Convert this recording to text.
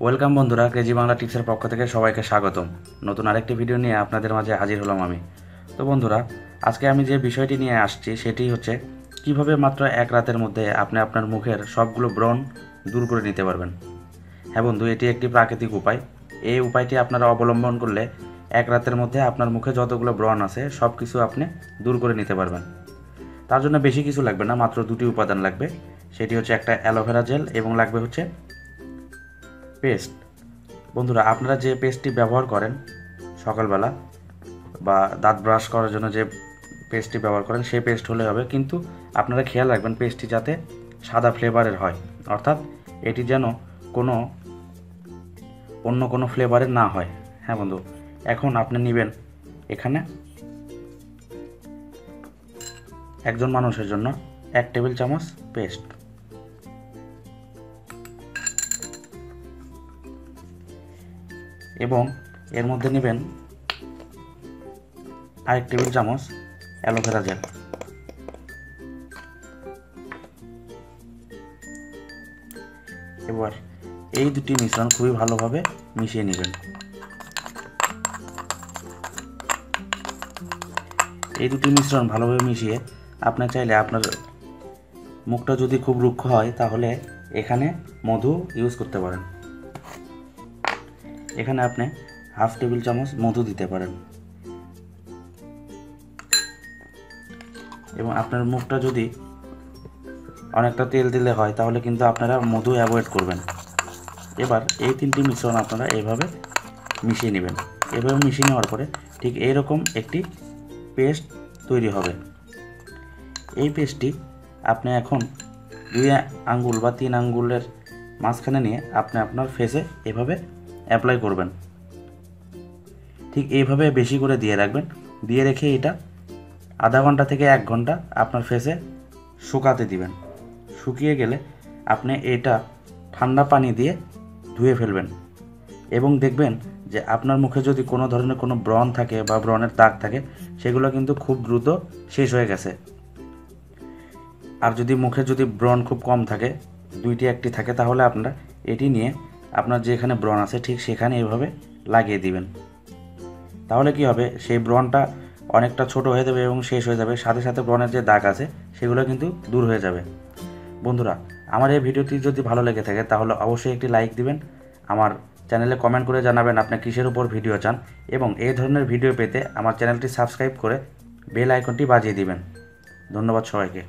Welcome বন্ধুরা, KG Bangla টিপসের পক্ষ থেকে সবাইকে স্বাগতম। নতুন আরেকটি ভিডিও নিয়ে আপনাদের মাঝে হাজির হলাম আমি। তো বন্ধুরা, আজকে আমি যে বিষয়টি নিয়ে আসছি, সেটি হচ্ছে কীভাবে মাত্র এক রাতের মধ্যে আপনি আপনার মুখের সবগুলো ব্রণ দূর করে নিতে পারবেন। হ্যাঁ বন্ধু, এটি একটি প্রাকৃতিক উপায়। এই উপায়টি আপনারা অবলম্বন করলে এক রাতের মধ্যে আপনার মুখে যতগুলো ব্রণ আছে সব কিছু আপনি দূর করে নিতে পারবেন। তার জন্য বেশি কিছু লাগবে না, মাত্র দুটি উপাদান লাগবে। সেটি হচ্ছে একটা অ্যালোভেরা জেল এবং লাগবে হচ্ছে পেস্ট। বন্ধুরা, আপনারা যে পেস্টটি ব্যবহার করেন সকালবেলা বা দাঁত ব্রাশ করার জন্য যে পেস্টটি ব্যবহার করেন সেই পেস্ট হলে হবে। কিন্তু আপনারা খেয়াল রাখবেন পেস্টটি যাতে সাদা ফ্লেভারের হয়। অর্থাৎ এটি যেন কোনো অন্য কোনো ফ্লেভারের না হয়। হ্যাঁ বন্ধু, এখন আপনি নেবেন এখানে একজন মানুষের জন্য এক টেবিল চামচ পেস্ট। এবং এর মধ্যে নেবেন আরেক টেবিল চামচ অ্যালোভেরা জেল। এবার এই দুটি মিশ্রণ খুবই ভালোভাবে মিশিয়ে নেবেন। এই দুটি মিশ্রণ ভালোভাবে মিশিয়ে আপনার চাইলে আপনার মুখটা যদি খুব রুক্ষ হয় তাহলে এখানে মধু ইউজ করতে পারেন। এখানে আপনি হাফ টেবিল চামচ মধু দিতে পারেন। এবং আপনার মুখটা যদি অনেকটা তেল দিলে হয়, তাহলে কিন্তু আপনারা মধু অ্যাভয়েড করবেন। এবার এই তিনটি মিশ্রণ আপনারা এইভাবে মিশিয়ে নেবেন। এভাবে মিশিয়ে নেওয়ার পরে ঠিক এইরকম একটি পেস্ট তৈরি হবে। এই পেস্টটি আপনি এখন দুই আঙ্গুল বা তিন আঙ্গুলের মাঝখানে নিয়ে আপনি আপনার ফেসে এভাবে অ্যাপ্লাই করবেন। ঠিক এইভাবে বেশি করে দিয়ে রাখবেন। দিয়ে রেখে এটা আধা ঘণ্টা থেকে এক ঘণ্টা আপনার ফেসে শুকাতে দিবেন। শুকিয়ে গেলে আপনি এটা ঠান্ডা পানি দিয়ে ধুয়ে ফেলবেন। এবং দেখবেন যে আপনার মুখে যদি কোনো ধরনের কোনো ব্রণ থাকে বা ব্রণের দাগ থাকে, সেগুলো কিন্তু খুব দ্রুত শেষ হয়ে গেছে। আর যদি মুখে যদি ব্রণ খুব কম থাকে, দুইটি একটি থাকে, তাহলে আপনারা এটি নিয়ে আপনার যেখানে ব্রণ আছে, ঠিক সেখানে এভাবে লাগিয়ে দিবেন। তাহলে কি হবে? সেই ব্রণটা অনেকটা ছোট হয়ে যাবে এবং শেষ হয়ে যাবে। সাথে সাথে ব্রণের যে দাগ আছে, সেগুলো কিন্তু দূর হয়ে যাবে। বন্ধুরা, আমার এই ভিডিওটি যদি ভালো লেগে থাকে, তাহলে অবশ্যই একটি লাইক দিবেন। আমার চ্যানেলে কমেন্ট করে জানাবেন আপনি কিসের উপর ভিডিও চান এবং এই ধরনের ভিডিও পেতে আমার চ্যানেলটি সাবস্ক্রাইব করে বেল আইকনটি বাজিয়ে দিবেন। ধন্যবাদ সবাইকে।